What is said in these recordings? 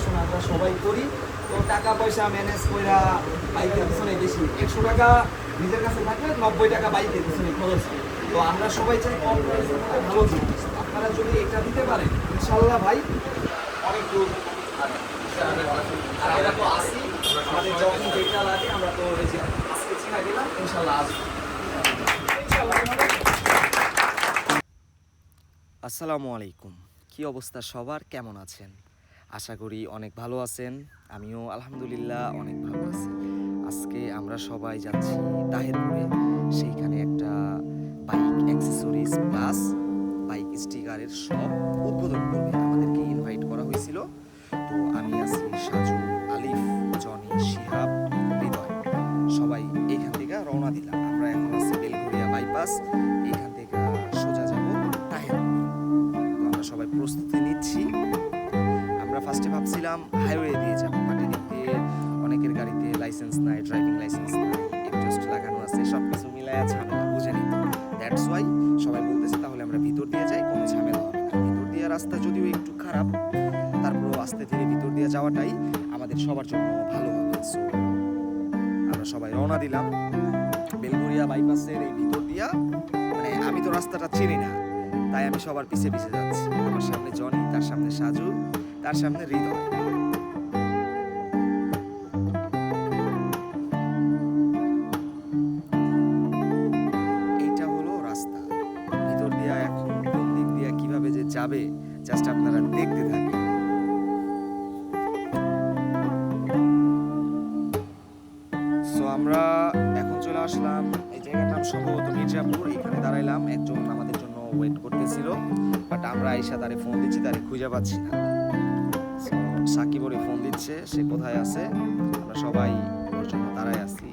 পড়াশোনা আমরা সবাই করি। তো টাকা পয়সা ম্যানেজ কইরা বাইকের পিছনে বেশি একশো টাকা নিজের কাছে থাকলে নব্বই টাকা বাইকের পিছনে খরচ তো আমরা সবাই চাই কম ভালো জিনিস। আপনারা যদি এটা দিতে পারেন ইনশাল্লাহ ভাই। অনেক দূর। আর আমরা তো আসি আমাদের যখন যেটা লাগে আমরা তো আজকে চিনা গেলাম ইনশাল্লাহ আসব। আসসালামু আলাইকুম। কি অবস্থা সবার? কেমন আছেন? আশা করি অনেক ভালো আছেন। আমিও আলহামদুলিল্লাহ অনেক ভালো আছি। আজকে আমরা সবাই যাচ্ছি তাহেরপুরে। সেইখানে একটা বাইক অ্যাক্সেসরিজ প্লাস বাইক স্টিকারের সব উদ্বোধন করবে। আমাদেরকে ইনভাইট করা হয়েছিল। তো আমি আছি সাজু, আলিফ, জনি, শিহাব, হৃদয়। সবাই এইখান থেকে রওনা দিলাম। আমরা এখন আছি বেলঘরিয়া বাইপাস রাস্তা যদিও একটু খারাপ, তারপরও আস্তে ধীরে ভিতর দিয়ে যাওয়াটাই আমাদের সবার জন্য ভালো হবে। আমরা সবাই রওনা দিলাম। বেলগুড়িয়া বাইপাসের এই ভিতর দিয়া মানে আমি তো রাস্তাটা চিনি না, তাই আমি সবার পিছে পিছে যাচ্ছি। আমার সামনে জনি, তার সামনে সাজু, তার সামনে হৃদয়। এইটা হলো রাস্তা। ভিতর দিয়া এখন কোন দিক দিয়া কীভাবে যে যাবে জাস্ট আপনারা দেখতে থাকেন। সো আমরা এখন চলে আসলাম। এই জায়গাটার নাম সম্ভবত মির্জাপুর। এখানে দাঁড়াইলাম। একজন আমাদের জন্য ওয়েট করতেছিল। বাট আমরা আইসা তারে ফোন দিচ্ছি তারে খুঁজে পাচ্ছি না। So, সাকিব ওরে ফোন দিচ্ছে সে কোথায় আছে? আমরা সবাই ওর জন্য দাঁড়ায় আছি।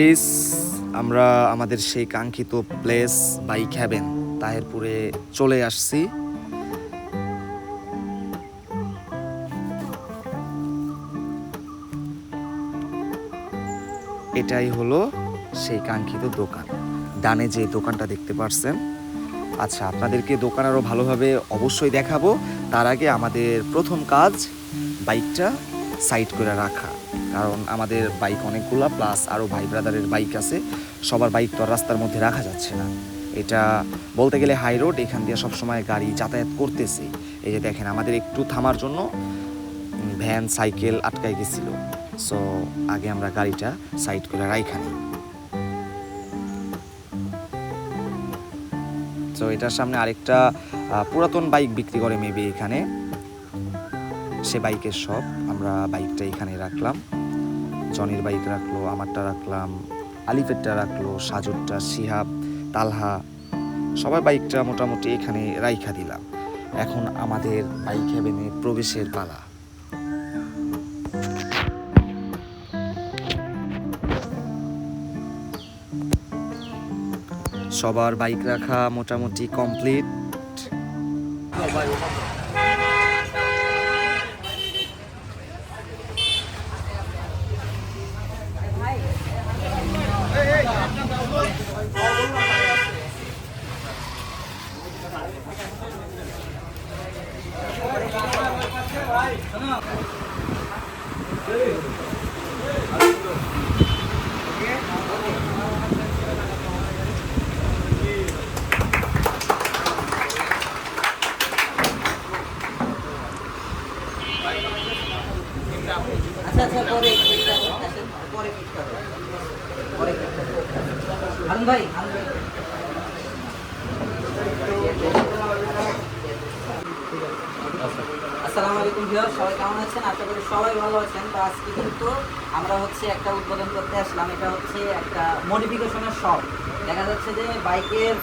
গাইস, আমরা আমাদের সেই কাঙ্ক্ষিত প্লেস বাইক হ্যাভেন তাহেরপুরে চলে আসছি। এটাই হলো সেই কাঙ্ক্ষিত দোকান। ডানে যে দোকানটা দেখতে পারছেন। আচ্ছা আপনাদেরকে দোকান আরও ভালোভাবে অবশ্যই দেখাবো। তার আগে আমাদের প্রথম কাজ বাইকটা সাইড করে রাখা। কারণ আমাদের বাইক অনেকগুলা প্লাস আরও ভাই ব্রাদারের বাইক আছে। সবার বাইক তো আর রাস্তার মধ্যে রাখা যাচ্ছে না। এটা বলতে গেলে হাই রোড এখান দিয়ে সবসময় গাড়ি যাতায়াত করতেছে। এই যে দেখেন, আমাদের একটু থামার জন্য ভ্যান সাইকেল আটকায় গেছিল। সো আগে আমরা গাড়িটা সাইড করে রাইখা নিই। তো এটার সামনে আরেকটা পুরাতন বাইক বিক্রি করে মেবি এখানে। সে বাইকের শপ আমরা বাইকটা এখানে রাখলাম। জনির বাইক রাখল, আমারটা রাখলাম, আলিফেরটা রাখল, সাজুরটা সিহাব তালহা, সবার বাইকটা মোটামুটি এখানে রাইখা দিলাম। এখন আমাদের বাইক হেভেনে প্রবেশের পালা। সবার বাইক রাখা মোটামুটি কমপ্লিট আচ্ছা আচ্ছা পরে চেষ্টা করতেছেন পরে ঠিক করো পরে ঠিক করো হারুন ভাই হারুন ভাই আসসালামু আলাইকুম ভিউয়ার সবাই কেমন আছেন? আশা সবাই ভালো আছেন। তো আজকে কিন্তু আমরা হচ্ছে একটা উদ্বোধন করতে আসলাম। এটা হচ্ছে একটা মডিফিকেশনের শপ দেখা যাচ্ছে যে বাইকের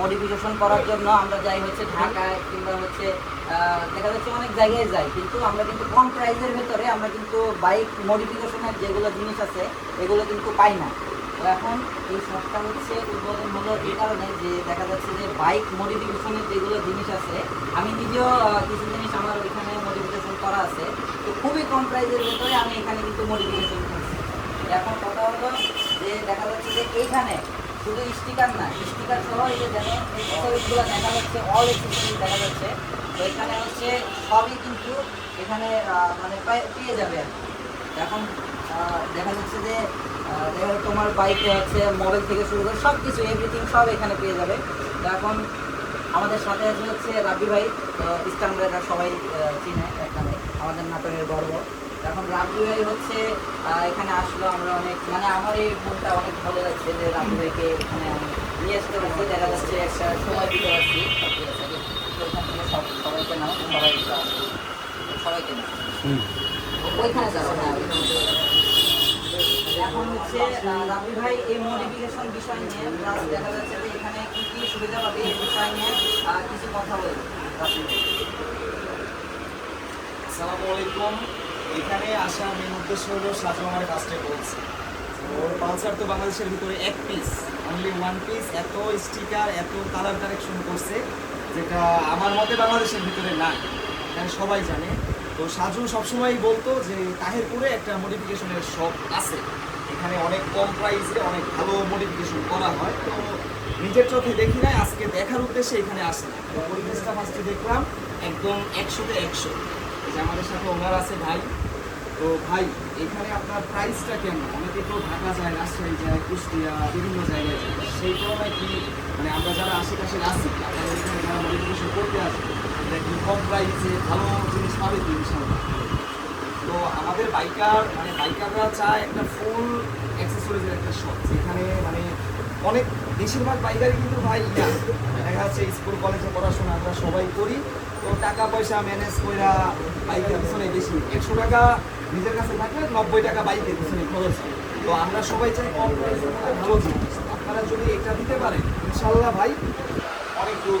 মডিফিকেশন করার জন্য আমরা যাই হচ্ছে ঢাকায় কিংবা হচ্ছে দেখা যাচ্ছে অনেক জায়গায় যাই। কিন্তু আমরা কিন্তু কম প্রাইসের ভেতরে আমরা কিন্তু বাইক মডিফিকেশনের যেগুলো জিনিস আছে, এগুলো কিন্তু পাই না। এখন এই শপটা হচ্ছে উদ্বোধন হলো এই কারণে যে দেখা যাচ্ছে যে বাইক মডিফিকেশনের যেগুলো জিনিস আছে, আমি নিজেও কিছু জিনিস আমার ওইখানে মডিফিকেশন করা আছে। তো খুবই কম প্রাইসের ভেতরে আমি এখানে কিন্তু মডিফিকেশন করছি। এখন কথা হলো যে দেখা যাচ্ছে যে এইখানে শুধু স্টিকার না স্টিকার সহ এই যে দেখেন এক্সেসরিজগুলো দেখা যাচ্ছে অল এক্সেসরিজ দেখা যাচ্ছে। তো এখানে হচ্ছে সবই কিন্তু এখানে মানে পেয়ে- পেয়ে যাবে। এখন দেখা যাচ্ছে যে তোমার বাইকে আছে মোবাইল থেকে শুরু করে সব কিছু এভরিথিং সব এখানে পেয়ে যাবে। তো এখন আমাদের সাথে আছে হচ্ছে রাবি ভাই ইস্টানরা সবাই চিনে এখানে, আমাদের নাটোরের গর্ব এখন রাবি ভাই হচ্ছে এখানে আসলো, আমরা অনেক মানে আমার এই মনটা অনেক ভালো লাগছে যে রাবি ভাইকে এখানে আমি নিয়ে আসতে পারছি। দেখা যাচ্ছে একটা সময় দিতে পারছি। সবাইকে নাও, সবাই সবাইকে নাও। ওইখানে যাব হ্যাঁ এখন হচ্ছে রাবি ভাই এই মডিফিকেশন বিষয় নিয়ে প্লাস দেখা যাচ্ছে যে এখানে কি কি সুবিধা পাবে এই বিষয় নিয়ে কিছু কথা বলব রাবি ভাই। আসসালামু আলাইকুম। এখানে আসা মেন উদ্দেশ্য হলো সাজু আমার কাজটা বলছে। ওর পালসার তো বাংলাদেশের ভিতরে এক পিস অনলি ওয়ান পিস এত স্টিকার এত কালার কালেকশন করছে যেটা আমার মতে বাংলাদেশের ভিতরে নাই। এটা সবাই জানে। তো সাজু সবসময়ই বলতো যে তাহেরপুরে একটা মডিফিকেশনের শপ আছে। এখানে অনেক কম প্রাইসে অনেক ভালো মডিফিকেশন করা হয়। তো নিজের চোখে দেখি নাই, আজকে দেখার উদ্দেশ্যে এখানে আসে তো পরিবেশটা ফার্স্টে দেখলাম, একদম একশোতে একশো। যে আমাদের সাথে ওনার আছে ভাই। তো ভাই, এখানে আপনার প্রাইসটা কেমন? অনেকে তো ঢাকা যায়, রাজশাহী যায়, কুষ্টিয়া, বিভিন্ন জায়গায় যায়। সেই তুলনায় কি মানে আমরা যারা আশেপাশে আসি আপনারা এখানে যারা মডিফিকেশন করতে আসে এটা কি কম প্রাইসে ভালো জিনিস পাবে ইনশাল্লাহ তো আমাদের বাইকার মানে বাইকাররা চায় একটা ফুল অ্যাক্সেসরিজের একটা শপ যেখানে মানে অনেক বেশিরভাগ বাইকারই কিন্তু ভাই ইয়া, দেখা যাচ্ছে স্কুল কলেজে পড়াশোনা আমরা সবাই করি। তো টাকা পয়সা ম্যানেজ কইরা বাইকের পিছনে বেশি। একশো টাকা নিজের কাছে থাকলে নব্বই টাকা বাইকের পিছনে খরচ। তো আমরা সবাই চাই কম প্রাইসে ভালো জিনিস। আপনারা যদি এটা দিতে পারেন, ইনশাল্লাহ ভাই অনেক দূর।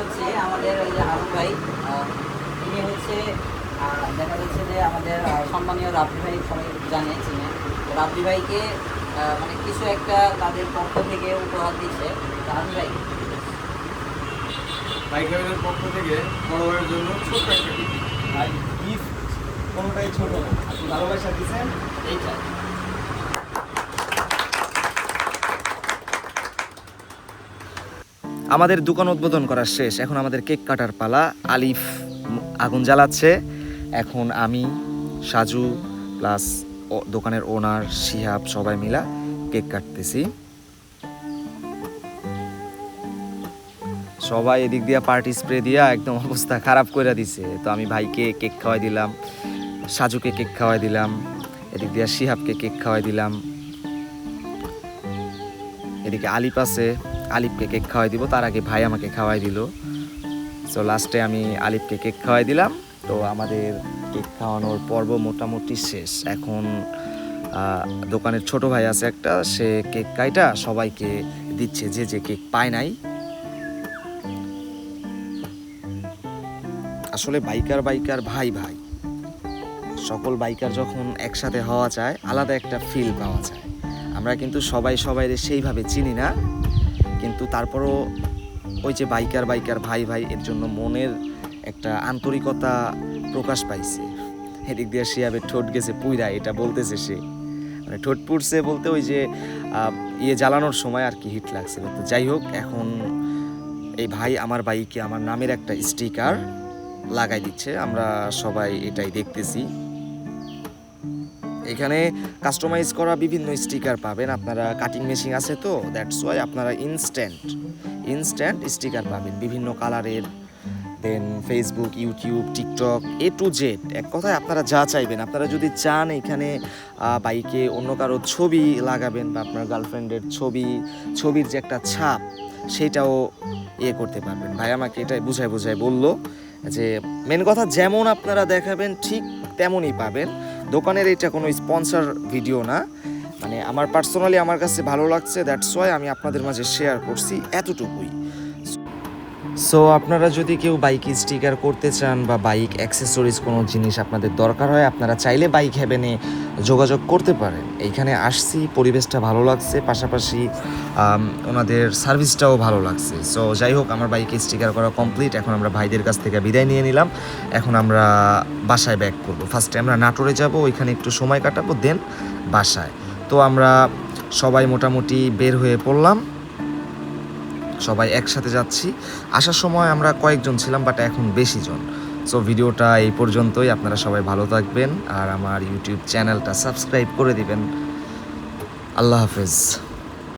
হচ্ছে আমাদের ওই যে হারুন ভাই তিনি হচ্ছে দেখা যাচ্ছে যে আমাদের সম্মানীয় রাব্বি ভাই সবাই জানে চিনে তো রাব্বি ভাইকে মানে কিছু একটা তাদের পক্ষ থেকে উপহার দিচ্ছে হারুন ভাই। বাইক পক্ষ থেকে বড় ভাইয়ের জন্য ছোট্ট একটা গিফট কোনোটাই ছোট না। আপনি ভালোবাসা দিচ্ছেন এইটা আমাদের দোকান উদ্বোধন করা শেষ। এখন আমাদের কেক কাটার পালা। আলিফ আগুন জ্বালাচ্ছে। এখন আমি, সাজু, প্লাস দোকানের ওনার, শিহাব সবাই মিলা কেক কাটতেছি। সবাই এদিক দিয়া পার্টি স্প্রে দিয়া একদম অবস্থা খারাপ করে দিছে। তো আমি ভাইকে কেক খাওয়াই দিলাম, সাজুকে কেক খাওয়াই দিলাম, এদিক দিয়া শিহাবকে কেক খাওয়াই দিলাম। এদিকে আলিপ আছে আলিপকে কেক খাওয়াই দিব। তার আগে ভাই আমাকে খাওয়াই দিল। সো লাস্টে আমি আলিপকে কেক খাওয়াই দিলাম। তো আমাদের কেক খাওয়ানোর পর্ব মোটামুটি শেষ। এখন দোকানের ছোট ভাই আছে একটা, সে কেক কাইটা সবাইকে দিচ্ছে। যে যে কেক পায় নাই। আসলে বাইকার বাইকার ভাই ভাই। সকল বাইকার যখন একসাথে হওয়া যায় আলাদা একটা ফিল পাওয়া যায় আমরা কিন্তু সবাই সবাই সেইভাবে চিনি না, কিন্তু তারপরও ওই যে বাইকার বাইকার ভাই ভাই এর জন্য মনের একটা আন্তরিকতা প্রকাশ পাইছে। এদিক দিয়ে শিয়াবে ঠোঁট গেছে পুইরা, এটা বলতেছে সে। মানে ঠোঁট পুড়ছে বলতে ওই যে ইয়ে জ্বালানোর সময় আর কি হিট লাগছিল তো যাই হোক, এখন এই ভাই আমার বাইকে আমার নামের একটা স্টিকার লাগাই দিচ্ছে। আমরা সবাই এটাই দেখতেছি। এখানে কাস্টমাইজ করা বিভিন্ন স্টিকার পাবেন। আপনারা কাটিং মেশিন আছে তো দ্যাটস ওয়াই আপনারা ইনস্ট্যান্ট ইনস্ট্যান্ট স্টিকার পাবেন। বিভিন্ন কালারের then Facebook YouTube TikTok A to Z এক কথায় আপনারা যা চাইবেন, আপনারা যদি চান এখানে বাইকে অন্য কারও ছবি লাগাবেন বা আপনার গার্লফ্রেন্ডের ছবি, ছবির যে একটা ছাপ, সেটাও ইয়ে করতে পারবেন। ভাই আমাকে এটাই বুঝায় বুঝায় বলল যে মেন কথা যেমন আপনারা দেখাবেন, ঠিক তেমনই পাবেন। দোকানের এটা কোনো স্পন্সার ভিডিও না। মানে আমার পার্সোনালি আমার কাছে ভালো লাগছে দ্যাটস ওয়াই আমি আপনাদের মাঝে শেয়ার করছি এতটুকুই। সো আপনারা যদি কেউ বাইক স্টিকার করতে চান বা বাইক অ্যাক্সেসরিজ কোনো জিনিস আপনাদের দরকার হয়, আপনারা চাইলে বাইক হ্যাভেনে যোগাযোগ করতে পারেন এইখানে আসছি, পরিবেশটা ভালো লাগছে, পাশাপাশি ওনাদের সার্ভিসটাও ভালো লাগছে। সো যাই হোক, আমার বাইকে স্টিকার করা কমপ্লিট এখন আমরা ভাইদের কাছ থেকে বিদায় নিয়ে নিলাম। এখন আমরা বাসায় ব্যাক করব। ফার্স্টে আমরা নাটোরে যাব, ওইখানে একটু সময় কাটাবো দেন বাসায়। তো আমরা সবাই মোটামুটি বের হয়ে পড়লাম। সবাই একসাথে যাচ্ছি। আসার সময় আমরা কয়েকজন ছিলাম বাট এখন বেশি জন সো ভিডিওটা এই পর্যন্তই। আপনারা সবাই ভালো থাকবেন আর আমার ইউটিউব চ্যানেলটা সাবস্ক্রাইব করে দিবেন। আল্লাহ হাফেজ।